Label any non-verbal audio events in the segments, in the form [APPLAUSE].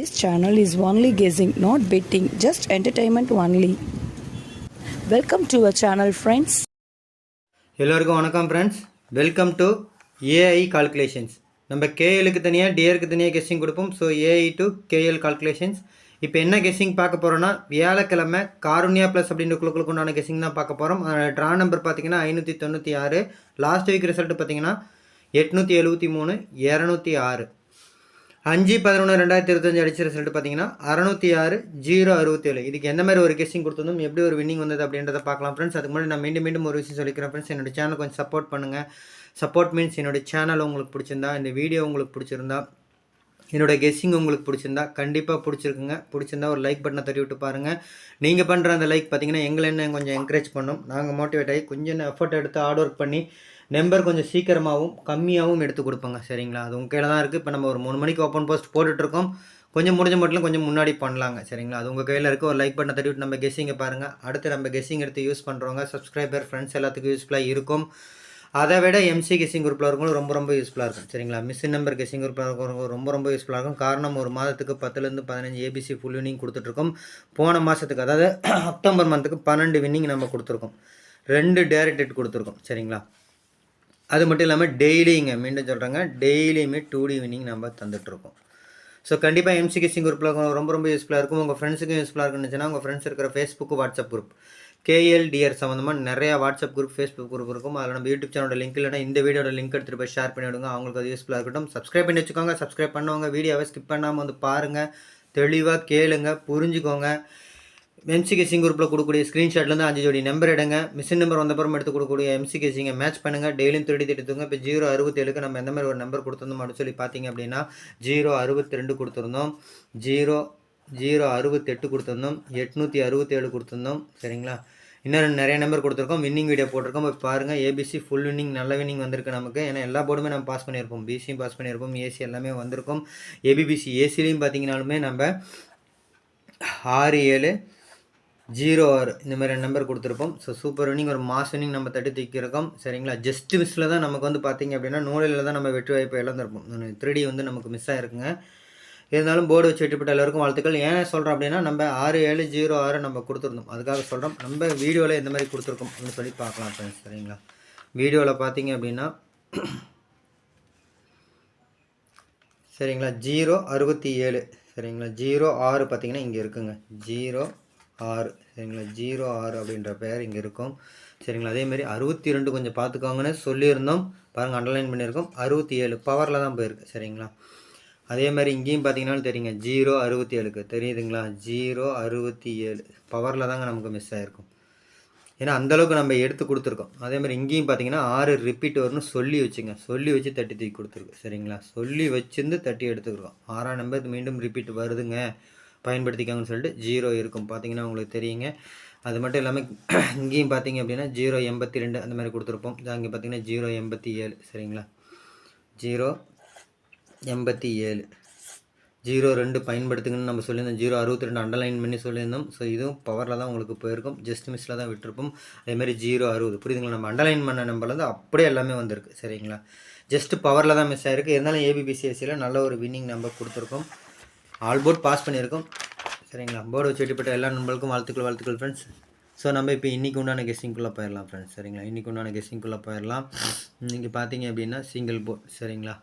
This channel is only guessing, not betting, just entertainment only. Welcome to our channel friends. எல்லோருக்கும் வணக்கம் friends welcome to AI calculations நம்ம கேஎலுக்கு தனியாக டிஏருக்கு தனியாக கெஸ்ஸிங் கொடுப்போம். So AI to KL calculations இப்போ என்ன கெஸ்ஸிங் பார்க்க போகிறோன்னா வியாழக்கிழமை காருண்யா ப்ளஸ் அப்படின்ற குழுக்களுக்கு உண்டான கெஸ்ஸிங் தான் பார்க்க போகிறோம் ட்ரா நம்பர் பார்த்தீங்கன்னா ஐநூற்றி தொண்ணூற்றி ஆறு. லாஸ்ட் வீக் ரிசல்ட் பார்த்தீங்கன்னா எட்நூற்றி எழுபத்தி மூணு இரநூத்தி ஆறு. அஞ்சு பதினொன்று ரெண்டாயிரத்தி இருபத்தஞ்சு அடிச்ச ரிசல்ட் பார்த்தீங்கன்னா அறநூற்றி ஆறு ஜீரோ அறுபத்தேழு. இதுக்கு எந்த மாதிரி ஒரு கெஸ்ஸிங் கொடுத்ததும் எப்படி ஒரு வின்னிங் வந்தது அப்படின்றத பார்க்கலாம் ஃப்ரெண்ட்ஸ் அதுக்கு முன்னாடி நான் மீண்டும் மீண்டும் ஒரு விஷயம் சொல்லிக்கிறேன் ஃப்ரெண்ட்ஸ் என்னோட சேனல் கொஞ்சம் சப்போர்ட் பண்ணுங்கள் சப்போர்ட் மீன்ஸ் என்னோட சேனல் உங்களுக்கு பிடிச்சிருந்தா இந்த வீடியோ உங்களுக்கு பிடிச்சிருந்தா என்னோட கெஸ்ஸிங் உங்களுக்கு பிடிச்சிருந்தா கண்டிப்பாக பிடிச்சிருக்குங்க. பிடிச்சிருந்தா ஒரு லைக் பட்டனை தட்டி விட்டு பாருங்கள் நீங்கள் பண்ணுற அந்த லைக் பார்த்தீங்கன்னா எங்களை என்ன கொஞ்சம் என்கரேஜ் பண்ணும். நாங்கள் மோட்டிவேட் ஆகி கொஞ்சம் எஃபர்ட் எடுத்து ஹார்ட் ஒர்க் பண்ணி நம்பர் கொஞ்சம் சீக்கிரமாகவும் கம்மியாகவும் எடுத்து கொடுப்பேங்க சரிங்களா? அது உங்கள் கையில் தான் இருக்குது இப்போ நம்ம ஒரு மூணு மணிக்கு ஓப்பன் போஸ்ட் போட்டுட்ருக்கோம் கொஞ்சம் முடிஞ்ச மட்டும் கொஞ்சம் முன்னாடி பண்ணலாங்க சரிங்களா? அது உங்கள் கையில் இருக்குது ஒரு லைக் பட்டனை தட்டி விட்டு நம்ம கெஸ்ஸிங்கை பாருங்கள் அடுத்து நம்ம கெஸ்ஸிங் எடுத்து யூஸ் பண்ணுறவங்க சப்ஸ்கிரைபர் ஃப்ரெண்ட்ஸ் எல்லாத்துக்கும் யூஸ்ஃபுல்லாக இருக்கும். அதை விட எம்சி கெஸ்ஸிங் குரூப்பில் இருக்கவங்களும் ரொம்ப ரொம்ப யூஸ்ஃபுல்லாக இருக்கும் சரிங்களா? மிஸ் நம்பர் கெஸ்ஸிங் குரூப்பில் இருக்கிறவங்க ரொம்ப ரொம்ப யூஸ்ஃபுல்லாக இருக்கும். காரணம் ஒரு மாதத்துக்கு பத்துலேருந்து பதினஞ்சு ஏபிசி ஃபுல் வினிங் கொடுத்துட்ருக்கோம் போன மாதத்துக்கு அதாவது அக்டோபர் மந்த்துக்கு பன்னெண்டு வின்னிங் நம்ம கொடுத்துருக்கோம். ரெண்டு டேரக்டட் கொடுத்துருக்கோம் சரிங்களா? அது மட்டும் இல்லாமல் டெய்லிங்க மீண்டும் சொல்கிறாங்க டெய்லியுமே டூ டி வினிங் நம்ம தந்துட்டுருக்கோம். ஸோ கண்டிப்பாக எம்சிகே சிங் குரூப்பில் ரொம்ப ரொம்ப யூஸ்ஃபுல்லாக இருக்கும். உங்கள் ஃப்ரெண்ட்ஸுக்கும் யூஸ்ஃபுல்லாக இருக்குன்னு உங்கள் ஃப்ரெண்ட்ஸ் இருக்கிற ஃபேஸ்புக் வாட்ஸ்அப் குரூப் கேஎல்டிஆர் சம்மந்தமாக நிறையா வாட்ஸ்அப் குரூப் ஃபேஸ்புக் குரூப் இருக்கும். அதில் நம்ம யூடியூப் சேனலோட லிங்க் இல்லைனா இந்த வீடியோட லிங்க் எடுத்துகிட்டு போய் ஷேர் பண்ணி விடுங்க. அவங்களுக்கு அது யூஸ்ஃபுல்லாக இருக்கட்டும். சப்ஸ்கிரைப் பண்ணி வச்சுக்கோங்க. சப்ஸ்கிரைப் பண்ணவங்க. வீடியோவை ஸ்கிப் பண்ணாமல் வந்து பாருங்கள் தெளிவாக கேளுங்க. புரிஞ்சுக்கோங்க. எம்சிகே சிங் குரூப்பில் கொடுக்கக்கூடிய ஸ்க்ரீன்ஷாட்லேருந்து அஞ்சு ஜோடி நம்பர் எடுங்க. மிஷின் நம்பர் வந்தப்புறம் எடுத்து கொடுக்கக்கூடிய எம்சிகே சிங்கை மேட்ச் பண்ணுங்கள் டெய்லியும் திருடி திட்டுங்க இப்போ ஜீரோ அறுபத்தேழுக்கு நம்ம எந்த மாதிரி ஒரு நம்பர் கொடுத்துருந்தோம் அப்படின்னு சொல்லி பார்த்தீங்க அப்படின்னா ஜீரோ அறுபத்தி ரெண்டு கொடுத்துருந்தோம். ஜீரோ ஜீரோ அறுபத்தெட்டு கொடுத்துருந்தோம். எட்நூற்றி அறுபத்தேழு கொடுத்துருந்தோம். சரிங்களா? இன்னும் நிறைய நம்பர் கொடுத்துருக்கோம். வின்னிங் வீடியோ போட்டிருக்கோம். இப்போ பாருங்கள் ஏபிசி ஃபுல் வின்னிங் நல்ல வின்னிங் வந்திருக்கு நமக்கு. ஏன்னா எல்லா போர்டுமே நம்ம பாஸ் பண்ணியிருப்போம். பிசியும் பாஸ் பண்ணியிருப்போம். ஏசி எல்லாமே வந்திருக்கும். ஏபிபிசி ஏசிலையும் பார்த்தீங்கனாலுமே நம்ம ஆறு ஏழு ஜீரோ ஆறு. இந்த மாதிரி நம்பர் கொடுத்துருப்போம். ஸோ சூப்பர் வினிங் ஒரு மாஸ் வினிங் நம்ம தட்டி தூக்கியிருக்கோம் சரிங்களா? ஜஸ்ட் மிஸ்ஸில் தான் நமக்கு வந்து பார்த்திங்க அப்படின்னா நூலில் தான் நம்ம வெற்றி வாய்ப்பு இழந்திருப்போம். த்ரீ வந்து நமக்கு மிஸ் ஆகிருக்குங்க இருந்தாலும் போர்டு வச்சு வெட்டிப்பட்ட எல்லாருக்கும் வாழ்த்துக்கள். ஏன் சொல்கிறோம் அப்படின்னா நம்ம ஆறு ஏழு ஜீரோ ஆறு நம்ம கொடுத்துருந்தோம். அதுக்காக சொல்கிறோம் நம்ம வீடியோவில் எந்த மாதிரி கொடுத்துருக்கோம் அப்படின்னு சொல்லி பார்க்கலாம் ஃப்ரெண்ட்ஸ் சரிங்களா? வீடியோவில் பார்த்தீங்க அப்படின்னா சரிங்களா? ஜீரோ அறுபத்தி ஏழு. சரிங்களா? ஜீரோ ஆறு பார்த்தீங்கன்னா இங்கே இருக்குங்க. ஜீரோ ஆறு. சரிங்களா? ஜீரோ ஆறு அப்படின்ற பெயர் இங்கே இருக்கும். சரிங்களா? அதேமாரி அறுபத்தி ரெண்டு கொஞ்சம் பார்த்துக்கோங்கன்னு சொல்லியிருந்தோம். பாருங்கள் அண்டர்லைன் பண்ணியிருக்கோம். அறுபத்தி ஏழு பவரில் தான் போயிருக்கு. சரிங்களா? அதே மாதிரி இங்கேயும் பார்த்தீங்கன்னா தெரியுங்க. ஜீரோ அறுபத்தி ஏழுக்கு தெரியுதுங்களா? ஜீரோ அறுபத்தி ஏழு பவரில் தாங்க நமக்கு மிஸ் ஆகிருக்கும் ஏன்னா அந்தளவுக்கு நம்ம எடுத்து கொடுத்துருக்கோம். அதே மாதிரி இங்கேயும் பார்த்தீங்கன்னா ஆறு ரிப்பீட் வரும்னு சொல்லி வச்சுங்க. சொல்லி வச்சு தட்டி தூக்கி கொடுத்துருக்கு. சரிங்களா? சொல்லி வச்சுருந்து தட்டி எடுத்துக்கிறோம். ஆறாம் நம்பர் மீண்டும் ரிப்பீட் வருதுங்க. பயன்படுத்திக்காங்கன்னு சொல்லிட்டு ஜீரோ இருக்கும். பார்த்தீங்கன்னா உங்களுக்கு தெரியுங்க. அது மட்டும் இல்லாமல் [CLEARS THROAT] இங்கேயும் பார்த்தீங்க அப்படின்னா ஜீரோ எண்பத்தி ரெண்டு அந்த மாதிரி கொடுத்துருப்போம். அங்கே பார்த்தீங்கன்னா ஜீரோ எண்பத்தி ஏழு. சரிங்களா? ஜீரோ எண்பத்தி ஏழு. ஜீரோ ரெண்டு பயன்படுத்துங்கன்னு நம்ம சொல்லியிருந்தோம். ஜீரோ அறுபத்தி ரெண்டு அண்டர்லைன் பண்ணி சொல்லியிருந்தோம். ஸோ இதுவும் பவரில் தான் உங்களுக்கு போயிருக்கும். ஜஸ்ட் மிஸ்ஸில் தான் விட்டுருப்போம். அதேமாதிரி ஜீரோ அறுபது. புரியுதுங்களா? நம்ம அண்டர்லைன் பண்ண நம்பர்லேருந்து அப்படியே எல்லாமே வந்திருக்கு. சரிங்களா? ஜஸ்ட் பவரில் தான் மிஸ் ஆகிருக்கு இருந்தாலும் ஏபிபிசிஎஸ்சியில் நல்ல ஒரு வின்னிங் நம்பர் கொடுத்துருக்கோம். ஆல் போர்ட் பாஸ் பண்ணியிருக்கோம். சரிங்களா? போர்டு வச்சு வெட்டிப்பட்ட எல்லா நண்பர்களுக்கும் வாழ்த்துக்கள் வாழ்த்துக்கள் ஃப்ரெண்ட்ஸ் ஸோ நம்ம இப்போ இன்றைக்கி உண்டான கெஸ்ஸிங்குள்ளே போயிடலாம் ஃப்ரெண்ட்ஸ் சரிங்களா? இன்றைக்கி உண்டான கெஸ்ஸிங்குள்ளே போயிடலாம். இன்றைக்கி பார்த்தீங்க அப்படின்னா சிங்கிள் போர்ட் சரிங்களா?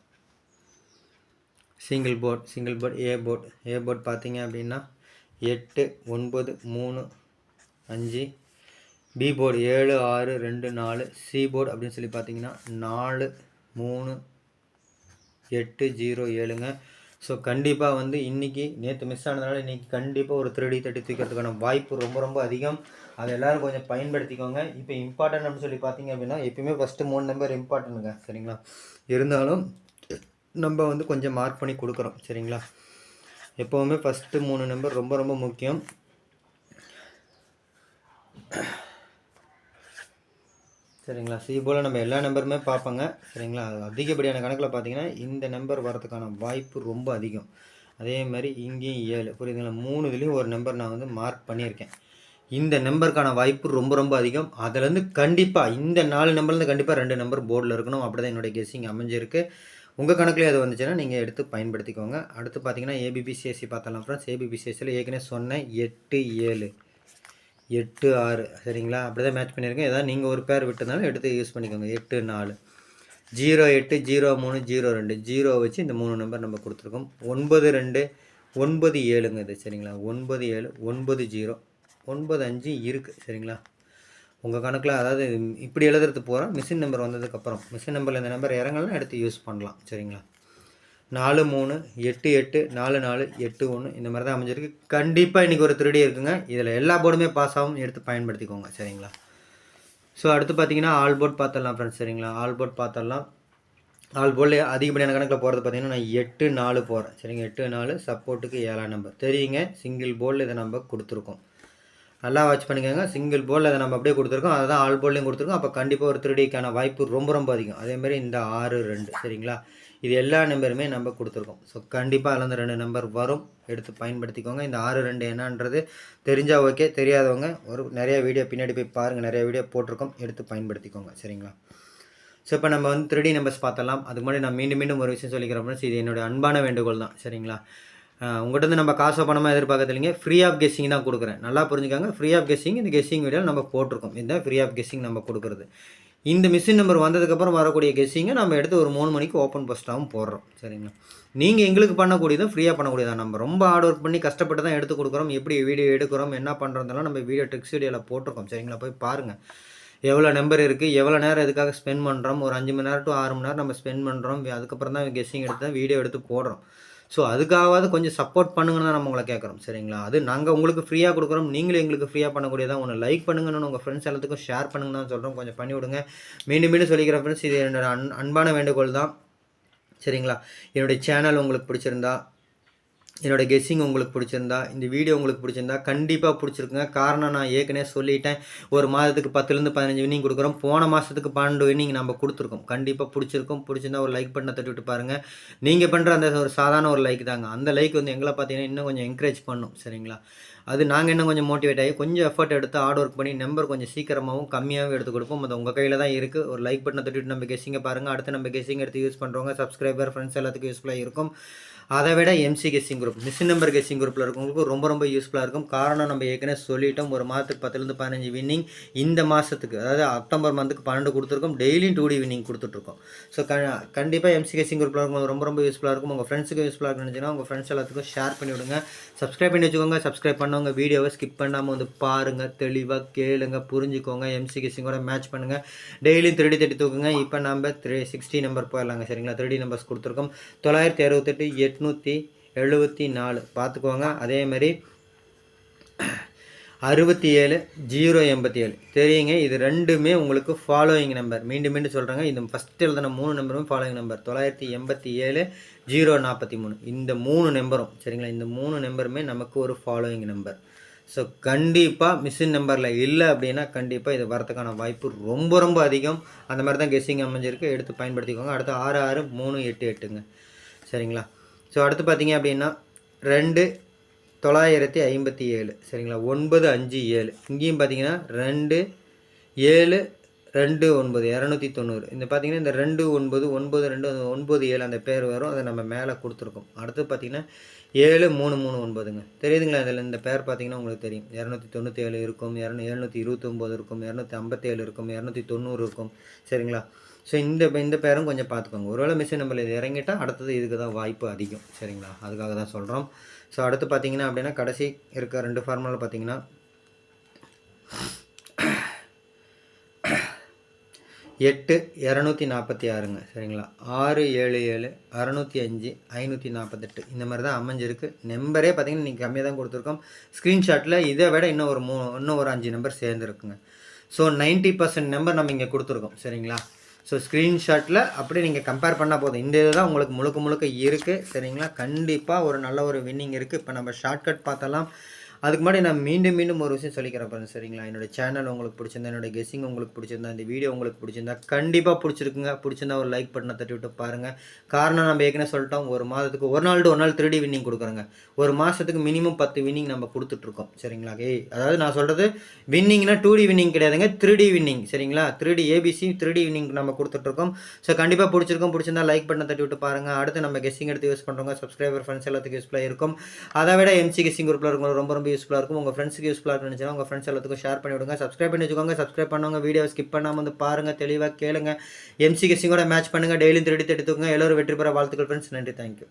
Single board single board A board A board பார்த்தீங்க அப்படின்னா எட்டு ஒன்பது மூணு அஞ்சு. பி போர்டு ஏழு ஆறு ரெண்டு நாலு. சி போர்டு அப்படின்னு சொல்லி பார்த்தீங்கன்னா நாலு மூணு எட்டு ஜீரோ ஏழுங்க. ஸோ கண்டிப்பாக வந்து இன்றைக்கி நேற்று மிஸ் ஆனதுனால இன்றைக்கி கண்டிப்பாக ஒரு த்ரீ தட்டி தூக்கிறதுக்கான வாய்ப்பு ரொம்ப ரொம்ப அதிகம். அதை எல்லோரும் கொஞ்சம் பயன்படுத்திக்கோங்க. இப்போ இம்பார்ட்டன்ட் அப்படின்னு சொல்லி பார்த்தீங்க அப்படின்னா எப்பயுமே ஃபஸ்ட்டு மூணு நம்பர் இம்பார்ட்டன்ட்டுங்க சரிங்களா? இருந்தாலும் நம்ம வந்து கொஞ்சம் மார்க் பண்ணி கொடுக்குறோம் சரிங்களா? எப்போவுமே ஃபஸ்ட்டு மூணு நம்பர் ரொம்ப ரொம்ப முக்கியம். சரிங்களா. சி போல் நம்ம எல்லா நம்பருமே பார்ப்போங்க. சரிங்களா. அது அதிகப்படியான கணக்கில் பார்த்தீங்கன்னா இந்த நம்பர் வரதுக்கான வாய்ப்பு ரொம்ப அதிகம். அதே மாதிரி இங்கேயும் ஏழு. புரியுதுங்களா? மூணு இதுலேயும் ஒரு நம்பர் நான் வந்து மார்க் பண்ணியிருக்கேன். இந்த நம்பருக்கான வாய்ப்பு ரொம்ப ரொம்ப அதிகம். அதுலேருந்து கண்டிப்பாக இந்த நாலு நம்பர்லேருந்து கண்டிப்பாக ரெண்டு நம்பர் போர்டில் இருக்கணும். அப்படி தான் என்னுடைய கெஸ்ஸிங் அமைஞ்சிருக்கு. உங்கள் கணக்குலேயே அது வந்துச்சுன்னா நீங்கள் எடுத்து பயன்படுத்திக்கோங்க. அடுத்து பார்த்தீங்கன்னா ஏபிபிசிஎஸ்சி பார்த்தலாம் ஃப்ரெண்ட்ஸ் ஏபிபிசிஎஸ்சியில் ஏற்கனவே சொன்னேன் எட்டு ஏழு. எட்டு ஆறு. சரிங்களா? அப்படி தான் மேட்ச் பண்ணியிருக்கேன். ஏதாவது நீங்கள் ஒரு பேர் விட்டதுனால எடுத்து யூஸ் பண்ணிக்கோங்க. எட்டு நாலு. ஜீரோ எட்டு ஜீரோ மூணு ஜீரோ ரெண்டு. ஜீரோ வச்சு இந்த மூணு நம்பர் நம்ம கொடுத்துருக்கோம். ஒன்பது ரெண்டு. ஒன்பது ஏழுங்க இது. சரிங்களா? ஒன்பது ஏழு. ஒன்பது ஜீரோ. ஒன்பது அஞ்சு இருக்குது சரிங்களா? உங்கள் கணக்கில் அதாவது இப்படி எழுதுறது போகிறோம் மிஷின் நம்பர் வந்ததுக்கப்புறம் மிஷின் நம்பரில் இந்த நம்பர் இறங்கலாம் எடுத்து யூஸ் பண்ணலாம். சரிங்களா? நாலு மூணு எட்டு எட்டு நாலு நாலு எட்டு ஒன்று இந்த மாதிரி தான் அமைஞ்சிருக்கு. கண்டிப்பாக இன்றைக்கி ஒரு திருடி இருக்குங்க. இதில் எல்லா போர்டுமே பாஸ் ஆகும் எடுத்து பயன்படுத்திக்கோங்க சரிங்களா? ஸோ அடுத்து பார்த்தீங்கன்னா ஆல் போர்ட் பார்த்துடலாம் ஃப்ரெண்ட்ஸ் சரிங்களா? ஆல் போர்ட் பார்த்துடலாம் ஆல் போர்டில் அதிகப்படியான கணக்கில் போகிறது பார்த்தீங்கன்னா நான் எட்டு நாலு போகிறேன் சரிங்க எட்டு நாலு சப்போர்ட்டுக்கு ஏழாம் நம்பர் தெரியுங்க சிங்கிள் போர்டில் இதை நம்ம கொடுத்துருக்கோம். நல்லா வாட்ச் பண்ணிக்கோங்க. சிங்கிள் போர்டில் அதை நம்ம அப்படியே கொடுத்துருக்கோம். அதை தான் ஆல் போர்ட்லேயும் கொடுத்துருக்கோம். அப்போ கண்டிப்பாக ஒரு திருடிக்கான வாய்ப்பு ரொம்ப ரொம்ப அதிகம். அதேமாதிரி இந்த ஆறு ரெண்டு சரிங்களா? இது எல்லா நம்பருமே நம்ம கொடுத்துருக்கோம். ஸோ கண்டிப்பாக அதில் ரெண்டு நம்பர் வரும். எடுத்து பயன்படுத்திக்கோங்க. இந்த ஆறு ரெண்டு என்னன்றது தெரிஞ்சால் ஓகே தெரியாதவங்க ஒரு நிறைய வீடியோ பின்னாடி போய் பாருங்கள் நிறைய வீடியோ போட்டிருக்கோம். எடுத்து பயன்படுத்திக்கோங்க. சரிங்களா? ஸோ இப்போ நம்ம வந்து த்ரீ நம்பர்ஸ் பார்த்தலாம் அதுக்கு முன்னாடி நான் மீண்டும் மீண்டும் ஒரு விஷயம் சொல்லிக்கிறேன் இது என்னோட அன்பான வேண்டுகோள் தான். சரிங்களா? உங்கள்கிட்ட இருந்து நம்ம காசோ பணமாக எதிர்பார்க்கறது இல்லைங்க. ஃப்ரீ ஆஃப் கெஸ்ஸிங் தான் கொடுக்குறேன். நல்லா புரிஞ்சுக்காங்க. ஃப்ரீ ஆஃப் கெஸ்ஸிங் இந்த கெஸ்ஸிங் வீடியோ நம்ம போட்டிருக்கோம். இதுதான் ஃப்ரீ ஆஃப் கெஸ்ஸிங் நம்ம கொடுக்குறது. இந்த மிஷின் நம்பர் வந்ததுக்கப்புறம் வரக்கூடிய கெஸ்ஸிங்கை நம்ம எடுத்து ஒரு மூணு மணிக்கு ஓப்பன் போஸ்ட்டாகவும் போடுறோம். சரிங்களா? நீங்கள் எங்களுக்கு பண்ணக்கூடியதும் ஃப்ரீயாக பண்ணக்கூடியதான் நம்ம ரொம்ப ஹார்ட் ஒர்க் பண்ணி கஷ்டப்பட்டு தான் எடுத்து கொடுக்குறோம். எப்படி வீடியோ எடுக்கிறோம் என்ன பண்ணுறதெல்லாம் நம்ம வீடியோ ட்ரிக்ஸ் வீடியோவில் போட்டிருக்கோம். சரிங்களா? போய் பாருங்கள் எவ்வளோ நம்பர் இருக்குது எவ்வளோ நேரம் இதுக்காக ஸ்பெண்ட் பண்ணுறோம் ஒரு அஞ்சு மணி நேரம் டு ஆறு மணி நேரம் நம்ம ஸ்பெண்ட் பண்ணுறோம் அதுக்கப்புறம் தான் கெஸ்ஸிங் எடுத்து தான் வீடியோ எடுத்து போடுறோம். ஸோ அதுக்காகவாவது கொஞ்சம் சப்போர்ட் பண்ணுங்கன்னு தான் நம்ம உங்களை கேட்குறோம் சரிங்களா? அது நாங்கள் உங்களுக்கு ஃப்ரீயாக கொடுக்குறோம். நீங்களும் எங்களுக்கு ஃப்ரீயாக பண்ணக்கூடியதான் ஒன்று லைக் பண்ணுங்கன்னு உங்கள் ஃப்ரெண்ட்ஸ் எல்லாத்துக்கும் ஷேர் பண்ணுங்கன்னு தான் சொல்கிறோம் கொஞ்சம் பண்ணி விடுங்க. மீண்டும் மீண்டும் சொல்லிக்கிறேன் ஃப்ரெண்ட்ஸ் இது என்னோட அன் அன்பான வேண்டுகோள் தான். சரிங்களா? என்னுடைய சேனல் உங்களுக்கு பிடிச்சிருந்தா என்னோட கெஸ்ஸிங் உங்களுக்கு பிடிச்சிருந்தா இந்த வீடியோ உங்களுக்கு பிடிச்சிருந்தா கண்டிப்பாக பிடிச்சிருக்குங்க. காரணம் நான் ஏற்கனவே சொல்லிட்டேன். ஒரு மாதத்துக்கு பத்துலேருந்து பதினஞ்சு வின்னிங் கொடுக்குறோம். போன மாதத்துக்கு பன்னெண்டு வின்னிங் நம்ம கொடுத்துருக்கோம். கண்டிப்பாக பிடிச்சிருக்கும். பிடிச்சிருந்தா ஒரு லைக் பண்ண தட்டி விட்டு பாருங்கள் நீங்கள் பண்ணுற அந்த ஒரு சாதாரண ஒரு லைக் தாங்க. அந்த லைக் வந்து எங்களை பார்த்தீங்கன்னா இன்னும் கொஞ்சம் என்கரேஜ் பண்ணும். சரிங்களா? அது நாங்கள் இன்னும் கொஞ்சம் மோட்டிவேட் ஆகி கொஞ்சம் எஃபர்ட் எடுத்து ஆர்ட் ஒர்க் பண்ணி நம்பர் கொஞ்சம் சீக்கிரமாகவும் கம்மியாகவும் எடுத்து கொடுப்போம். அது உங்கள் கையில் தான் இருக்குது ஒரு லைக் பட்டனை தொட்டிட்டு நம்ம கெஸ்ஸிங்கை பாருங்கள் அடுத்து நம்ம கெஸ்ஸிங் எடுத்து யூஸ் பண்ணுறவங்க சப்ஸ்கிரைபர் ஃப்ரெண்ட்ஸ் எல்லாத்துக்கும் யூஸ்ஃபுல்லாக இருக்கும். அதை விட MC guessing group machine number guessing குரூப்பில் இருக்கவங்களுக்கு ரொம்ப ரொம்ப யூஸ்ஃபுல்லாக இருக்கும். காரணம் நம்ம ஏற்கனவே சொல்லிட்டோம். ஒரு மாதத்துக்கு பத்துலேருந்து பதினஞ்சு வின்னிங் இந்த மாதத்துக்கு அதாவது அக்டோபர் மந்த்துக்கு பன்னெண்டு கொடுத்துருக்கோம். டெய்லியும் டூ டி வின்னிங் கொடுத்துட்ருக்கோம். ஸோ க கண்டிப்பாக எம்சி கெஸ்ஸிங் குரூப்பில் இருக்கும் ரொம்ப ரொம்ப யூஸ்ஃபுல்லாக இருக்கும். உங்கள் ஃப்ரெண்ட்ஸுக்கு யூஸ்ஃபுல்லாக இருந்துச்சுன்னா உங்கள் ஃப்ரெண்ட்ஸ் எல்லாத்துக்கும் ஷேர் பண்ணி விடுங்க சப்ஸ்கிரைப் பண்ணி வச்சுக்கோங்க. சப்ஸ்கிரைப் பண்ணவங்க வீடியோவை ஸ்கிப் பண்ணாமல் வந்து பாருங்கள் தெளிவாக கேளுங்க புரிஞ்சுக்கோங்க எம்சி கெஸ்ஸிங்கோட மேட்ச் பண்ணுங்கள் டெய்லியும் த்ரீடி தட்டி தூக்குங்க. இப்போ நம்ம த்ரீ சிக்ஸ்டி நம்பர் போயிடலாங்க சரிங்களா? த்ரீ நம்பர்ஸ் கொடுத்துருக்கோம். தொள்ளாயிரத்தி அறுபத்தெட்டு எட்நூற்றி எழுபத்தி நாலு. பார்த்துக்கோங்க. அதே மாதிரி அறுபத்தி ஏழு ஜீரோ எண்பத்தி ஏழு தெரியுங்க இது ரெண்டுமே உங்களுக்கு ஃபாலோயிங் நம்பர் மீண்டும் மீண்டும் சொல்கிறேங்க இந்த ஃபஸ்ட்டு எழுதின மூணு நம்பரும் ஃபாலோயிங் நம்பர் தொள்ளாயிரத்தி எண்பத்தி ஏழு ஜீரோ நாற்பத்தி மூணு. இந்த மூணு நம்பரும் சரிங்களா? இந்த மூணு நம்பருமே நமக்கு ஒரு ஃபாலோயிங் நம்பர் ஸோ கண்டிப்பாக மிஷின் நம்பரில் இல்லை அப்படின்னா கண்டிப்பாக இது வரதுக்கான வாய்ப்பு ரொம்ப ரொம்ப அதிகம். அந்த மாதிரி தான் கெஸ்ஸிங் அமைஞ்சிருக்கு. எடுத்து பயன்படுத்திக்கோங்க. அடுத்து ஆறு ஆறு மூணு எட்டு எட்டுங்க. சரிங்களா? ஸோ அடுத்து பார்த்தீங்க அப்படின்னா ரெண்டு தொள்ளாயிரத்தி ஐம்பத்தி ஏழு. சரிங்களா? ஒன்பது அஞ்சு ஏழு. இங்கேயும் பார்த்தீங்கன்னா ரெண்டு ஏழு ரெண்டு ஒன்பது இரநூத்தி தொண்ணூறு. இந்த பார்த்தீங்கன்னா இந்த ரெண்டு ஒன்பது ஒன்பது ரெண்டு ஒன்பது ஏழு அந்த பேர் வரும். அதை நம்ம மேலே கொடுத்துருக்கோம். அடுத்து பார்த்தீங்கன்னா ஏழு மூணு மூணு ஒன்பதுங்க. தெரியுதுங்களா? அதில் இந்த பேர் பார்த்தீங்கன்னா உங்களுக்கு தெரியும். இரநூத்தி தொண்ணூற்றி ஏழு இருக்கும் இரநூ எழுநூற்றி இருபத்தொம்போது இருக்கும் இரநூத்தி ஐம்பத்தேழு இருக்கும் இரநூத்தி தொண்ணூறு இருக்கும். சரிங்களா? ஸோ இந்த இந்த பேரும் கொஞ்சம் பார்த்துக்கோங்க. ஒருவேளை மிஷின் நம்மள இது இறங்கிட்டா அடுத்தது இதுக்கு தான் வாய்ப்பு அதிகம். சரிங்களா? அதுக்காக தான் சொல்கிறோம் ஸோ அடுத்து பார்த்தீங்கன்னா அப்படின்னா கடைசி இருக்க ரெண்டு ஃபார்முலா பார்த்தீங்கன்னா எட்டு இரநூத்தி நாற்பத்தி ஆறுங்க சரிங்களா? ஆறு ஏழு ஏழு அறநூற்றி அஞ்சு ஐநூற்றி நாற்பத்தெட்டு. இந்த மாதிரி தான் அமைஞ்சிருக்கு. நம்பரே பார்த்தீங்கன்னா நீங்கள் கம்மியாக தான் கொடுத்துருக்கோம். ஸ்க்ரீன்ஷாட்டில் இதை விட இன்னும் ஒரு மூ இன்னும் ஒரு அஞ்சு நம்பர் சேர்ந்துருக்குங்க. ஸோ 90% பர்சன்ட் நம்பர் நம்ம இங்கே கொடுத்துருக்கோம் சரிங்களா? ஸோ ஸ்க்ரீன்ஷாட்டில் அப்படியே நீங்கள் கம்பேர் பண்ணால் போதும். இந்த இது தான் உங்களுக்கு முழுக்க முழுக்க இருக்குது சரிங்களா? கண்டிப்பாக ஒரு நல்ல ஒரு வின்னிங் இருக்குது இப்போ நம்ம ஷார்ட்கட் பார்த்தலாம் அதுக்கு முன்னாடி நான் மீண்டும் மீண்டும் ஒரு விஷயம் சொல்லிக்கிறேன் பாருங்க சரிங்களா? என்னோட சேனல் உங்களுக்கு பிடிச்சிருந்தா என்னோட கெஸ்ஸிங் உங்களுக்கு பிடிச்சிருந்தா இந்த வீடியோ உங்களுக்கு பிடிச்சிருந்தா கண்டிப்பாக பிடிச்சிருக்குங்க. பிடிச்சிருந்தா ஒரு லைக் பட்டனை தட்டி விட்டு பாருங்கள் காரணம் நம்ம ஏற்கனவே சொல்லிட்டோம் ஒரு மாதத்துக்கு ஒரு நாள் டு ஒரு நாள் த்ரீ வின்னிங் கொடுக்குறோங்க. ஒரு மாதத்துக்கு மினிமம் பத்து வின்னிங் நம்ம கொடுத்துட்ருக்கோம் சரிங்களா? ஏய் அதாவது நான் சொல்கிறது வின்னிங்னா டூ டி வின்னிங் கிடையாதுங்க த்ரீ டி வின்னிங் சரிங்களா? Three D ABC three D winning நம்ம கொடுத்துட்ருக்கோம். ஸோ கண்டிப்பாக பிடிச்சிருக்கோம் பிடிச்சிருந்தா லைக் பட்டனை தட்டி விட்டு பாருங்கள் அடுத்து நம்ம கெஸ்ஸிங் எடுத்து யூஸ் பண்ணுறோங்க சப்ஸ்கிரைபர் ஃப்ரெண்ட்ஸ் எல்லாத்துக்கும் யூஸ்ஃபுல்லாக இருக்கும். அதை விட எம்சி கெஸ்ஸிங் குரூப்பில் இருக்கிற ரொம்ப ரொம்ப யூஸ்ஃபுல்லாக இருக்கும். உங்கள் ஃப்ரெண்ட்ஸுக்கு யூஸ்ஃபுல்லாக இருக்குன்னு நினச்சினா உங்கள் ஃப்ரெண்ட்ஸ் எல்லாத்துக்கும் ஷேர் பண்ணி விடுங்க. சப்ஸ்கிரைப் பண்ணி வச்சுக்கோங்க. சப்ஸ்கிரைப் பண்ணவங்க வீடியோ ஸ்கிப் பண்ணாமல் வந்து பாருங்கள் தெளிவாக கேளுங்க. எம்சி கெஸ்ஸிங்கோட மேட்ச் பண்ணுங்கள் டெய்லியும் திருடி எடுத்துக்கோங்க எல்லோரும் வெற்றி பெற வாழ்த்துக்கள் ஃப்ரெண்ட்ஸ் நன்றி. தேங்க்யூ